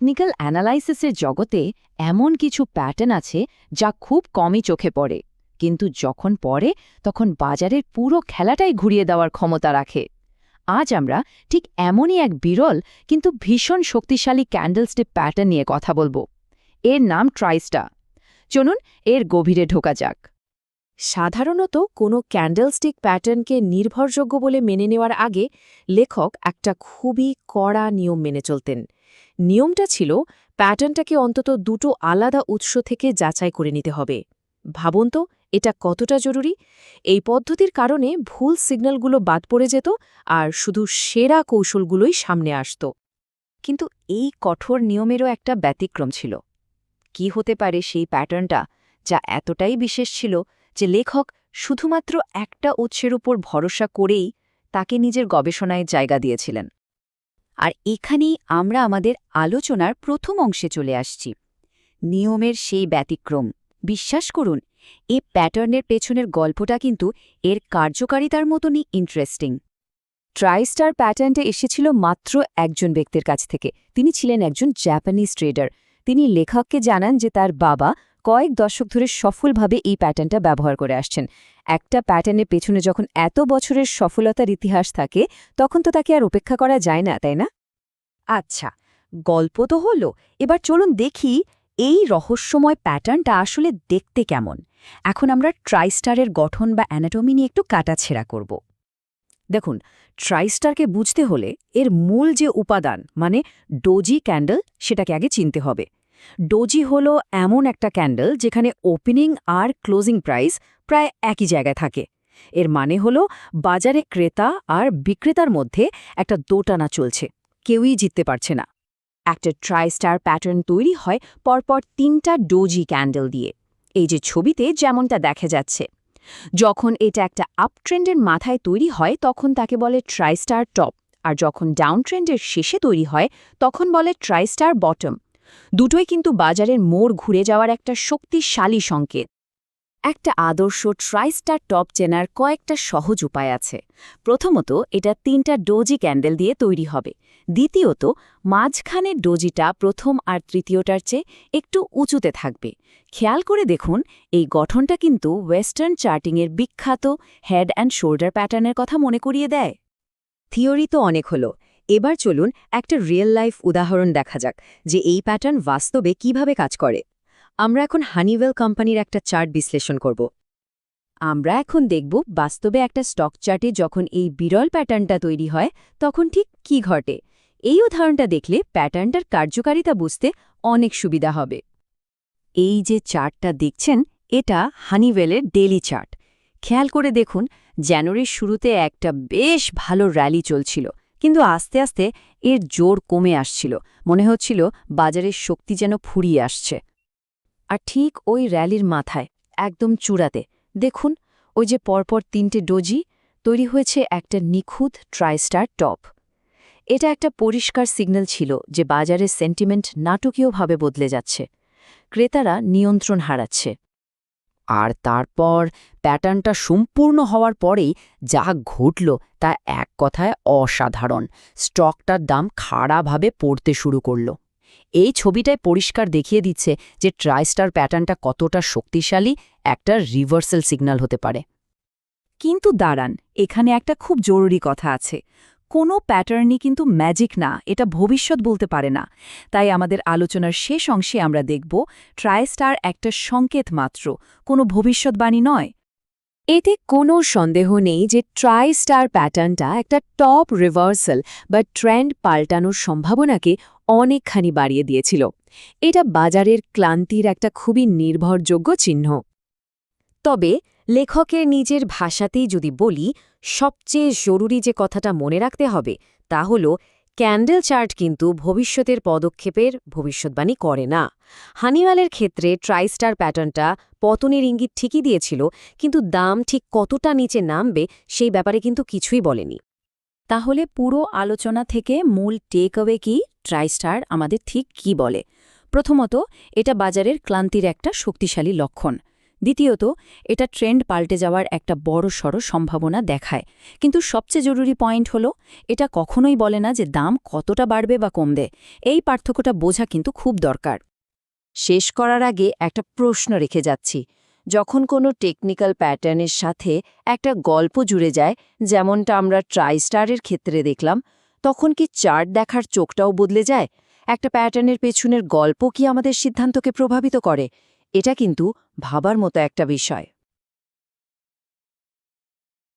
Technical অ্যানালাইসিসের জগতে এমন কিছু প্যাটার্ন আছে যা খুব কমই চোখে পড়ে। কিন্তু যখন পড়ে, তখন বাজারের পুরো খেলাটাই ঘুরিয়ে দেওয়ার ক্ষমতা রাখে। আজ আমরা ঠিক এমনই এক বিরল কিন্তু ভীষণ শক্তিশালী ক্যান্ডেলস্টিক প্যাটার্ন নিয়ে কথা বলব। এর নাম ট্রাইস্টা চলুন, এর গভীরে ঢোকা যাক। সাধারণত কোনো ক্যান্ডেলস্টিক প্যাটার্নকে নির্ভরযোগ্য বলে মেনে নেওয়ার আগে লেখক একটা খুবই কড়া নিয়ম মেনে চলতেন। নিয়মটা ছিল, প্যাটার্নটাকে অন্তত দুটো আলাদা উৎস থেকে যাচাই করে নিতে হবে। ভাবুন তো, এটা কতটা জরুরি? এই পদ্ধতির কারণে ভুল সিগন্যালগুলো বাদ পড়ে যেত আর শুধু সেরা কৌশলগুলোই সামনে আসত। কিন্তু এই কঠোর নিয়মেরও একটা ব্যতিক্রম ছিল। কি হতে পারে সেই প্যাটার্নটা যা এতটাই বিশেষ ছিল যে লেখক শুধুমাত্র একটা উৎসের উপর ভরসা করেই তাকে নিজের গবেষণায় জায়গা দিয়েছিলেন। আর এখানেই আমরা আমাদের আলোচনার প্রথম অংশে চলে আসছি। নিয়মের সেই ব্যতিক্রম। বিশ্বাস করুন, এ প্যাটার্নের পেছনের গল্পটা কিন্তু এর কার্যকারিতার মতনই ইন্টারেস্টিং ট্রাইস্টার প্যাটার্নটা এসেছিল মাত্র একজন ব্যক্তির কাছ থেকে। তিনি ছিলেন একজন জাপানিজ ট্রেডার তিনি লেখককে জানান যে তার বাবা কয়েক দশক ধরে সফলভাবে এই প্যাটার্নটা ব্যবহার করে আসছেন। একটা প্যাটার্নের পেছনে যখন এত বছরের সফলতার ইতিহাস থাকে, তখন তো তাকে আর উপেক্ষা করা যায় না, তাই না? আচ্ছা গল্প তো হলো। এবার চলুন দেখি এই রহস্যময় প্যাটার্নটা আসলে দেখতে কেমন। এখন আমরা ট্রাইস্টারের গঠন বা অ্যানাটমি নিয়ে একটু কাটাছেড়া করব। দেখুন, ট্রাইস্টারকে বুঝতে হলে এর মূল যে উপাদান মানে ডোজি ক্যান্ডেল, সেটাকে আগে চিনতে হবে। ডোজি হলো এমন একটা ক্যান্ডেল যেখানে ওপেনিং আর ক্লোজিং প্রাইস প্রায় একই জায়গায় থাকে। এর মানে হলো বাজারে ক্রেতা আর বিক্রেতার মধ্যে একটা দোটানা চলছে, কেউই জিততে পারছে না। একটা ট্রাইস্টার প্যাটার্ন তৈরি হয় পরপর তিনটা ডোজি ক্যান্ডেল দিয়ে। এই যে ছবিতে যেমনটা দেখা যাচ্ছে, যখন এটা একটা আপ ট্রেন্ডের মাথায় তৈরি হয়, তখন তাকে বলে ট্রাইস্টার টপ আর যখন ডাউন ট্রেন্ডের শেষে তৈরি হয়, তখন বলে ট্রাইস্টার বটম দুটোই কিন্তু বাজারের মোড় ঘুরে যাওয়ার একটা শক্তিশালী সংকেত। একটা আদর্শ ট্রাইস্টার টপ চেনার কয়েকটা সহজ উপায় আছে। প্রথমত, এটা তিনটা ডোজি ক্যান্ডেল দিয়ে তৈরি হবে। দ্বিতীয়ত মাঝখানের ডোজিটা প্রথম আর তৃতীয়টার চেয়ে একটু উঁচুতে থাকবে। খেয়াল করে দেখুন, এই গঠনটা কিন্তু ওয়েস্টার্ন চার্টিংয়ের বিখ্যাত হেড অ্যান্ড শোল্ডার প্যাটার্নের কথা মনে করিয়ে দেয়। থিওরি তো অনেক হলো। এবার চলুন একটা রিয়েল লাইফ উদাহরণ দেখা যাক যে এই প্যাটার্ন বাস্তবে কীভাবে কাজ করে। আমরা এখন হানিওয়েল কোম্পানির একটা চার্ট বিশ্লেষণ করব। আমরা এখন দেখব বাস্তবে একটা স্টক চার্টে যখন এই বিরল প্যাটার্নটা তৈরি হয়, তখন ঠিক কি ঘটে। এই উদাহরণটা দেখলে প্যাটার্নটার কার্যকারিতা বুঝতে অনেক সুবিধা হবে। এই যে চার্টটা দেখছেন, এটা হানিওয়েলের ডেলি চার্ট খেয়াল করে দেখুন, জানুয়ারির শুরুতে একটা বেশ ভালো র্যালি চলছিল। কিন্তু আস্তে আস্তে এর জোর কমে আসছিল। মনে হচ্ছিল বাজারের শক্তি যেন ফুরিয়ে আসছে। আর ঠিক ওই র্যালির মাথায়, একদম চূড়াতে, দেখুন, ওই যে পরপর তিনটে ডোজি, তৈরি হয়েছে একটা নিখুঁত ট্রাইস্টার টপ। এটা একটা পরিষ্কার সিগন্যাল ছিল যে বাজারের সেন্টিমেন্ট নাটকীয়ভাবে বদলে যাচ্ছে। ক্রেতারা নিয়ন্ত্রণ হারাচ্ছে। আর তারপর প্যাটার্নটা সম্পূর্ণ হওয়ার পরেই যা ঘটল তা এক কথায় অসাধারণ। স্টকটার দাম খাড়াভাবে পড়তে শুরু করল। এই ছবিটায় পরিষ্কার দেখিয়ে দিচ্ছে যে ট্রাইস্টার প্যাটার্নটা কতটা শক্তিশালী একটা রিভার্সাল সিগন্যাল হতে পারে। কিন্তু দাঁড়ান, এখানে একটা খুব জরুরি কথা আছে। কোনো প্যাটার্নই কিন্তু ম্যাজিক না, এটা ভবিষ্যৎ বলতে পারে না। তাই আমাদের আলোচনার শেষ অংশে আমরা দেখব, ট্রাইস্টার একটা সংকেত মাত্র, কোনো ভবিষ্যৎবাণী নয়। এতে কোনো সন্দেহ নেই যে ট্রাই স্টার প্যাটার্নটা একটা টপ রিভার্সাল বা ট্রেন্ড পাল্টানোর সম্ভাবনাকে অনেকখানি বাড়িয়ে দিয়েছিল। এটা বাজারের ক্লান্তির একটা খুবই নির্ভরযোগ্য চিহ্ন। তবে লেখকের নিজের ভাষাতেই যদি বলি, সবচেয়ে জরুরি যে কথাটা মনে রাখতে হবে, তা হল, ক্যান্ডেল চার্ট কিন্তু ভবিষ্যতের পদক্ষেপের ভবিষ্যৎবাণী করে না। হানিওয়ালের ক্ষেত্রে ট্রাইস্টার প্যাটার্নটা পতনের ইঙ্গিত ঠিকই দিয়েছিল, কিন্তু দাম ঠিক কতটা নিচে নামবে সেই ব্যাপারে কিন্তু কিছুই বলেনি। তাহলে পুরো আলোচনা থেকে মূল টেক অ্যাওয়ে কি? ট্রাইস্টার আমাদের ঠিক কি বলে? প্রথমত, এটা বাজারের ক্লান্তির একটা শক্তিশালী লক্ষণ। দ্বিতীয়ত, এটা ট্রেন্ড পাল্টে যাওয়ার একটা বড় সড় সম্ভাবনা দেখায়। কিন্তু সবচেয়ে জরুরি পয়েন্ট হলো, এটা কখনোই বলে না যে দাম কতটা বাড়বে বা কমবে। এই পার্থক্যটা বোঝা কিন্তু খুব দরকার। শেষ করার আগে একটা প্রশ্ন রেখে যাচ্ছি। যখন কোনো টেকনিক্যাল প্যাটার্নের সাথে একটা গল্প জুড়ে যায়, যেমনটা আমরা ট্রাইস্টারের ক্ষেত্রে দেখলাম, তখন কি চার্ট দেখার চোখটাও বদলে যায়? একটা প্যাটার্নের পেছনের গল্প কি আমাদের সিদ্ধান্তকে প্রভাবিত করে? এটা কিন্তু ভাবার মতো একটা বিষয়।